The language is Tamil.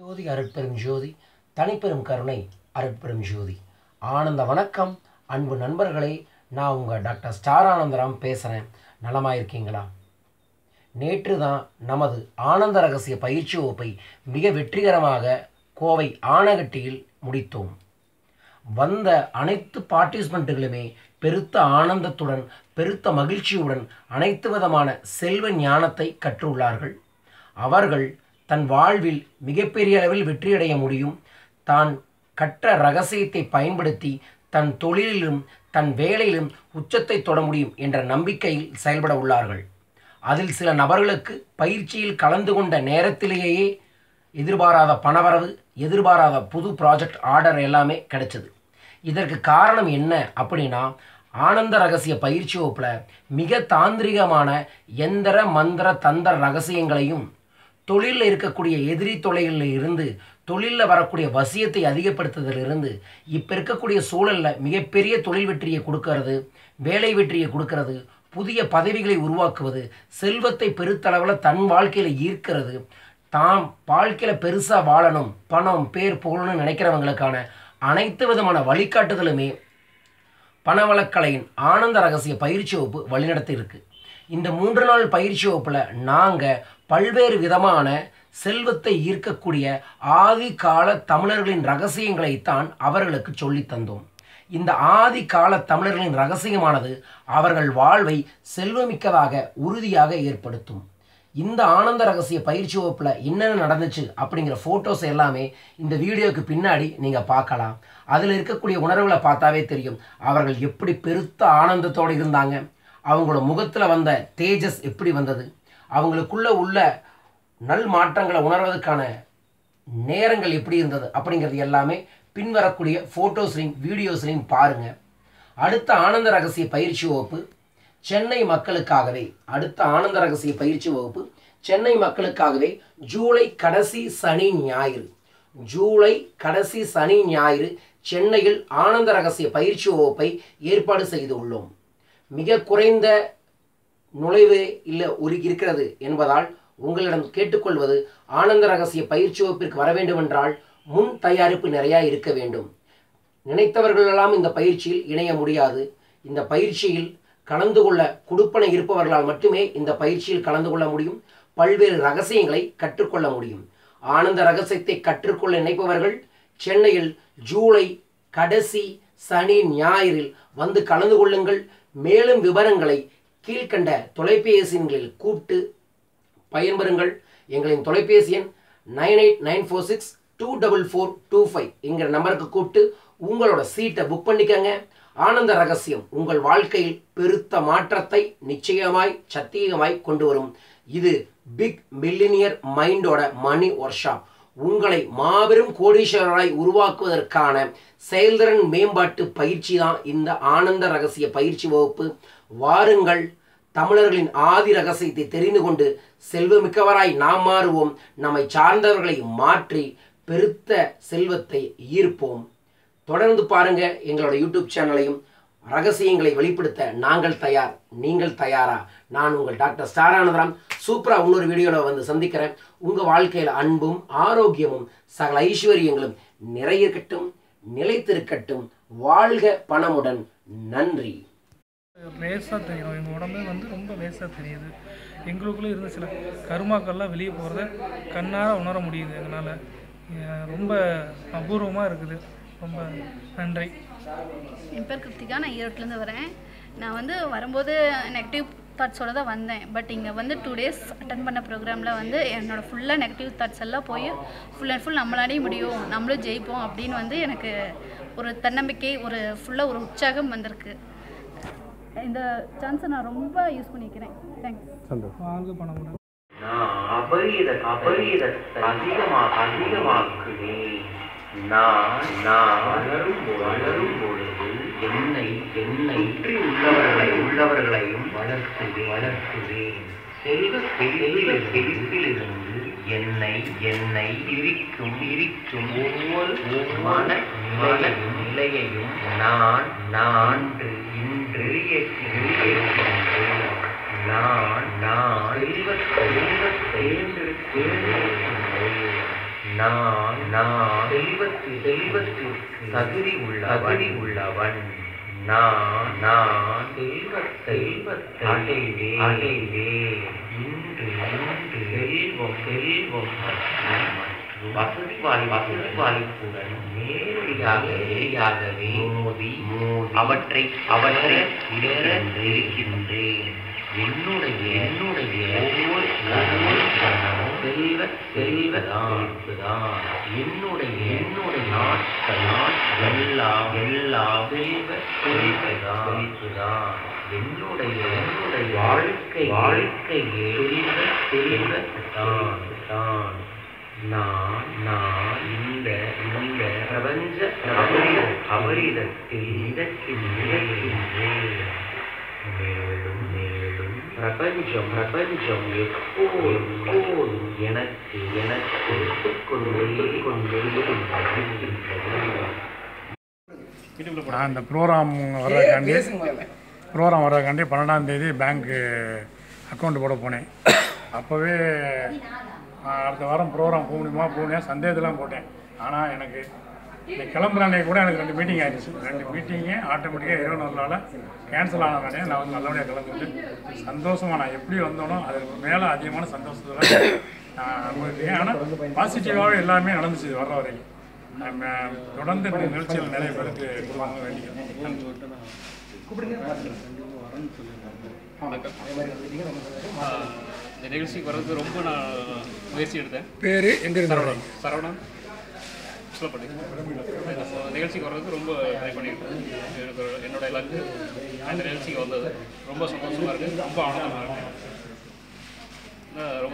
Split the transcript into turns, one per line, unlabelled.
ஜோதி அருட்பெரும் ஜோதி தனிப்பெரும் கருணை அருட்பெரும் ஜோதி. ஆனந்த வணக்கம் அன்பு நண்பர்களே நான் உங்கள் டாக்டர் ஸ்டார் ஆனந்தராம் பேசுகிறேன் நலமாயிருக்கீங்களா? நேற்று தான் நமது ஆனந்த ரகசிய பயிற்சி வகுப்பை மிக வெற்றிகரமாக கோவை ஆனகட்டியில் முடித்தோம். வந்த அனைத்து பார்ட்டிசிபெண்ட்டுகளுமே பெருத்த ஆனந்தத்துடன் பெருத்த மகிழ்ச்சியுடன் அனைத்து விதமான செல்வ ஞானத்தை கற்றுள்ளார்கள். அவர்கள் தன் வாழ்வில் மிகப்பெரிய அளவில் வெற்றியடைய முடியும். தான் கற்ற ரகசியத்தை பயன்படுத்தி தன் தொழிலிலும் தன் வேலையிலும் உச்சத்தை தொட முடியும் என்ற நம்பிக்கையில் செயல்பட உள்ளார்கள். அதில் சில நபர்களுக்கு பயிற்சியில் கலந்து கொண்ட நேரத்திலேயே எதிர்பாராத பணவரவு எதிர்பாராத புது ப்ராஜெக்ட் ஆர்டர் எல்லாமே கிடைச்சது. இதற்கு காரணம் என்ன அப்படின்னா ஆனந்த ரகசிய பயிற்சி வகுப்பில் மிக தாந்திரிகமான எந்திர மந்திர தந்திர ரகசியங்களையும் தொழிலில் இருக்கக்கூடிய எதிரி தொலைகளில் இருந்து தொழிலில் வரக்கூடிய வசியத்தை அதிகப்படுத்துதலிருந்து இப்போ இருக்கக்கூடிய சூழலில் மிகப்பெரிய தொழில் வெற்றியை கொடுக்கறது வேலை வெற்றியை கொடுக்கறது புதிய பதவிகளை உருவாக்குவது செல்வத்தை பெருத்தளவில் தன் வாழ்க்கையில் ஈர்க்கிறது தாம் வாழ்க்கையில் பெருசாக வாழணும் பணம் பேர் புகழணும்னு நினைக்கிறவங்களுக்கான அனைத்து விதமான வழிகாட்டுதலுமே பணவளக்கலையின் ஆனந்த ரகசிய பயிற்சி வகுப்பு வழிநடத்தி இருக்குது இந்த மூன்று நாள் பயிற்சி வகுப்பில் நாங்கள் பல்வேறு விதமான செல்வத்தை ஈர்க்கக்கூடிய ஆதி கால தமிழர்களின் ரகசியங்களைத்தான் அவர்களுக்கு சொல்லித் தந்தோம். இந்த ஆதி கால தமிழர்களின் ரகசியமானது அவர்கள் வாழ்வை செல்வமிக்கதாக உறுதியாக ஏற்படுத்தும். இந்த ஆனந்த ரகசிய பயிற்சி வகுப்பில் என்னென்ன நடந்துச்சு அப்படிங்கிற ஃபோட்டோஸ் எல்லாமே இந்த வீடியோக்கு பின்னாடி நீங்கள் பார்க்கலாம். அதில் இருக்கக்கூடிய உணர்வுகளை பார்த்தாவே தெரியும். அவர்கள் எப்படி பெருத்த ஆனந்தத்தோடு இருந்தாங்க. அவங்களோட முகத்தில் வந்த தேஜஸ் எப்படி வந்தது? அவங்களுக்குள்ள உள்ள நல் மாற்றங்களை உணர்வதற்கான நேரங்கள் எப்படி இருந்தது அப்படிங்கிறது எல்லாமே பின்வரக்கூடிய ஃபோட்டோஸ்லையும் வீடியோஸ்லையும் பாருங்கள் அடுத்த ஆனந்த ரகசிய பயிற்சி வகுப்பு சென்னை மக்களுக்காகவே. அடுத்த ஆனந்த ரகசிய பயிற்சி வகுப்பு சென்னை மக்களுக்காகவே. ஜூலை கடைசி சனி ஞாயிறு. ஜூலை கடைசி சனி ஞாயிறு சென்னையில் ஆனந்த ரகசிய பயிற்சி வகுப்பை ஏற்பாடு செய்துள்ளோம். மிக குறைந்த நுழைவு இல்லை ஒரு இருக்கிறது என்பதால் உங்களிடம் கேட்டுக்கொள்வது ஆனந்த ரகசிய பயிற்சி வகுப்பிற்கு வர வேண்டுமென்றால் முன் தயாரிப்பு நிறையா இருக்க வேண்டும். நினைத்தவர்களெல்லாம் இந்த பயிற்சியில் இணைய முடியாது. இந்த பயிற்சியில் கலந்து கொள்ள குடுப்பனை இருப்பவர்களால் மட்டுமே இந்த பயிற்சியில் கலந்து கொள்ள முடியும். பல்வேறு ரகசியங்களை கற்றுக்கொள்ள முடியும். ஆனந்த ரகசியத்தை கற்றுக்கொள்ள நினைப்பவர்கள் சென்னையில் ஜூலை கடைசி சனி ஞாயிறில் வந்து கலந்து கொள்ளுங்கள். மேலும் விவரங்களை கீழ்கண்ட தொலைபேசிகளில் கூப்பிட்டு பயன்பெறுங்கள். எங்களின் தொலைபேசி எண் nine eight nine four six two double four two five என்கிற நம்பருக்கு கூப்பிட்டு உங்களோட சீட்டை புக் பண்ணிக்கங்க. ஆனந்த ரகசியம் உங்கள் வாழ்க்கையில் பெருத்த மாற்றத்தை நிச்சயமாய் சத்தியமாய் கொண்டு வரும். இது பிக் மில்லினியர் மைண்டோட மணி ஒர்க்ஷாப் உங்களை மாபெரும் கோடீஸ்வரராய் உருவாக்குவதற்கான செயல்திறன் மேம்பாட்டு பயிற்சி தான் இந்த ஆனந்த ரகசிய பயிற்சி வகுப்பு. வாருங்கள் தமிழர்களின் ஆதி ரகசியத்தை தெரிந்து கொண்டு செல்வமிக்கவராய் நாம் மாறுவோம். நம்மை சார்ந்தவர்களை மாற்றி பெருத்த செல்வத்தை ஈர்ப்போம். தொடர்ந்து பாருங்க எங்களோட யூடியூப் சேனலையும் ரகசியங்களை வெளிப்படுத்த நாங்கள் தயார் நீங்கள் தயாரா? நான் உங்கள் டாக்டர் ஸ்டாரானதராம் சூப்பராக இன்னொரு வீடியோவில் வந்து சந்திக்கிறேன். உங்கள் வாழ்க்கையில் அன்பும் ஆரோக்கியமும் சகல ஐஸ்வர்யங்களும் நிறையக்கட்டும் நிலைத்திருக்கட்டும். வாழ்க பணமுடன். நன்றி.
லேசாக தெரியும். எங்கள் உடம்பே வந்து ரொம்ப லேசாக தெரியுது. எங்களுக்குள்ளே இருந்த சில கருமாக்கள்லாம் வெளியே போகிறத கண்ணார உணர முடியுது எங்களால். ரொம்ப அபூர்வமாக இருக்குது. ரொம்ப நன்றி.
என் பேர் கிருத்திகா நான் ஈரோட்லேருந்து வரேன். நான் வந்து வரும்போது நெகட்டிவ் தாட்ஸோட தான் வந்தேன். பட் இங்கே வந்து டூ டேஸ் அட்டன் பண்ண ப்ரோக்ராமில் வந்து என்னோட ஃபுல்லாக நெகட்டிவ் தாட்ஸ் எல்லாம் போய் ஃபுல் அண்ட் ஃபுல் நம்மளாலேயும் முடியும். நம்மளும் ஜெயிப்போம் அப்படின்னு வந்து எனக்கு ஒரு தன்னம்பிக்கை ஒரு ஃபுல்லாக ஒரு உற்சாகம் வந்திருக்கு. இந்த சான்ஸை நான் ரொம்ப யூஸ் பண்ணிக்கிறேன். தேங்க்ஸ்
அபரீத அபரீதத்தை அதிகமாக அதிகமாக்குவேன். நான் நான் வளரும் வளரும் பொழுது என்னை என்னை சுற்றி உள்ளவர்களை உள்ளவர்களையும் வளர்த்து வளர்த்துவேன். செல்வ செல்வ செழிப்பிலிருந்து என்னை என்னை இருக்கும் இருக்கும் ஒவ்வொரு மன நிலையையும் நிலையையும் நான் நான் இன்று நான் நான் செல்வத்தை தேர்ந்தெடுக்கின்றேன் நான் நான் செல்வத்தில் செல்வத்தில் தகுதி உள்ள தகுதி உள்ளவன். நான் நான் செல்வ செல்வத்தை அடைவே அடைவே இன்று இன்று செல்வம் செல்வம் மற்றும் வசதி வாலி வசதி வாலிப்புடன் நேரடியாக நேரடியாகவே மோதி மோதி அவற்றை அவற்றை இடர இருக்கின்றேன். என்னுடைய என்னுடைய ஒவ்வொரு செல்வ செல்வதான் என்னுடைய என்னுடைய நாட்கள் எல்லாம் எல்லாம் செல்வ செல்வதான் என்னுடைய என்னுடைய வாழ்க்கை வாழ்க்கையே செல்வ செல்வத்தான் தான் நான் நான் இந்த இந்த பிரபஞ்ச அபரிதத்தில் இடத்தில் நிகழ்கின்றேன் பிரபஞ்சம் பிரபஞ்சம் எப்போதும் எப்போதும் எனக்கு எனக்கு கொண்டே கொண்டே
நான் இந்த ப்ரோக்ராம் வர்றதுக்காண்டி ப்ரோக்ராம் வர்றதுக்காண்டி பன்னெண்டாம் தேதி பேங்க்கு அக்கௌண்ட் போட போனேன். அப்போவே அடுத்த வாரம் ப்ரோக்ராம் போக முடியுமா போகணும் சந்தேகத்தெல்லாம் போட்டேன். ஆனால் எனக்கு இந்த கிளம்புற அன்னைக்கு கூட எனக்கு ரெண்டு மீட்டிங் ஆயிடுச்சு. ரெண்டு மீட்டிங்கு ஆட்டோமேட்டிக்காக இருபது நாளால் கேன்சல் ஆனதானே நான் வந்து நல்லபடியாக கலந்துட்டு சந்தோஷமாக நான் எப்படி வந்தோனோ அதுக்கு மேலே அதிகமான சந்தோஷத்தில் நான் அனுபவித்தேன் ஆனால் பாசிட்டிவாகவே எல்லாமே நடந்துச்சு இது வர்ற வரைக்கும். நம்ம தொடர்ந்து இந்த நிகழ்ச்சியில் நிறைய பேருக்கு கொடுப்பாங்க வேண்டிக்கிறேன்
இந்த நிகழ்ச்சிக்கு வர்றதுக்கு ரொம்ப நான் முயற்சி எடுத்தேன்.
பேர் எங்கே இருந்தாங்க
சரவணன். சொல்லப்பட்டி பண்ணிக்கிறேன் நிகழ்ச்சிக்கு வர்றதுக்கு ரொம்ப ட்ரை பண்ணியிருக்கேன் எனக்கு என்னோட எல்லாருக்கும் அந்த நிகழ்ச்சிக்கு வந்தது ரொம்ப சந்தோஷமாக இருக்குது ரொம்ப ஆனந்தமாக இருக்குது ரொம்ப